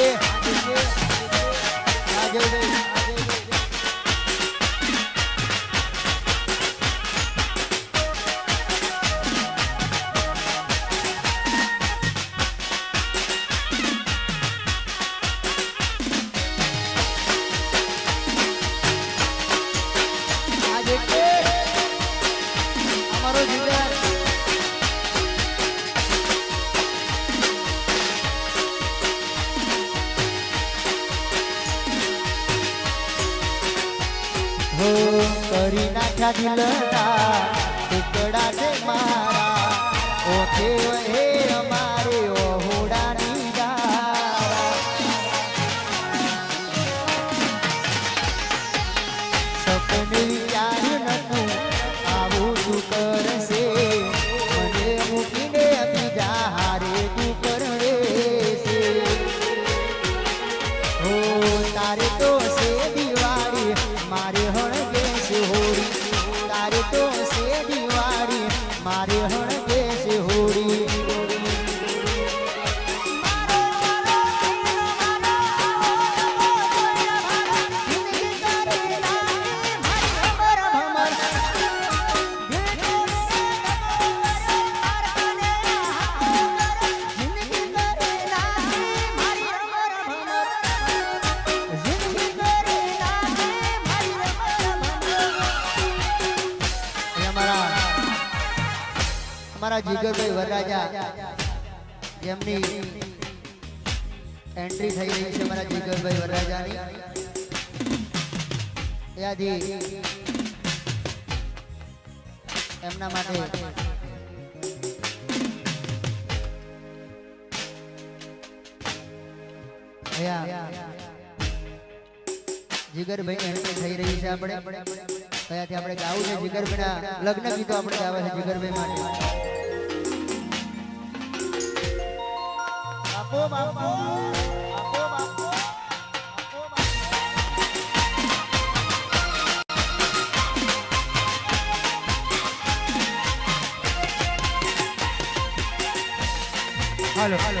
આજે રાજલભાઈ આજે હો કરી નાખ્યા દિલના ટુકડા છે મારા. ઓકે હે અમારા જીગરભાઈ વરરાજા. જેમની એન્ટ્રી થઈ રહી છે અમારા જીગરભાઈ વરરાજાની. ત્યાંથી એમના માટે. જીગરભાઈ એન્ટ્રી થઈ રહી છે આપણે. કયાથી આપણે ગાવું છે જીગરભાઈના લગ્ન ગીતો આપણે ગાવા છે જીગરભાઈ માટે. બાપો બાપો બાપો બાપો હાલો હાલો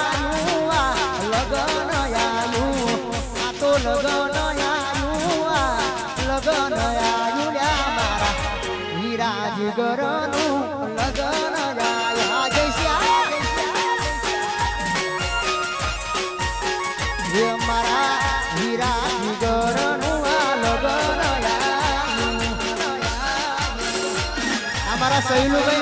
જીગરનું લગન આયા જય શ્યામ હે મારા હીરા જીગરનું આ લગન અમારા સહેલુભાઈ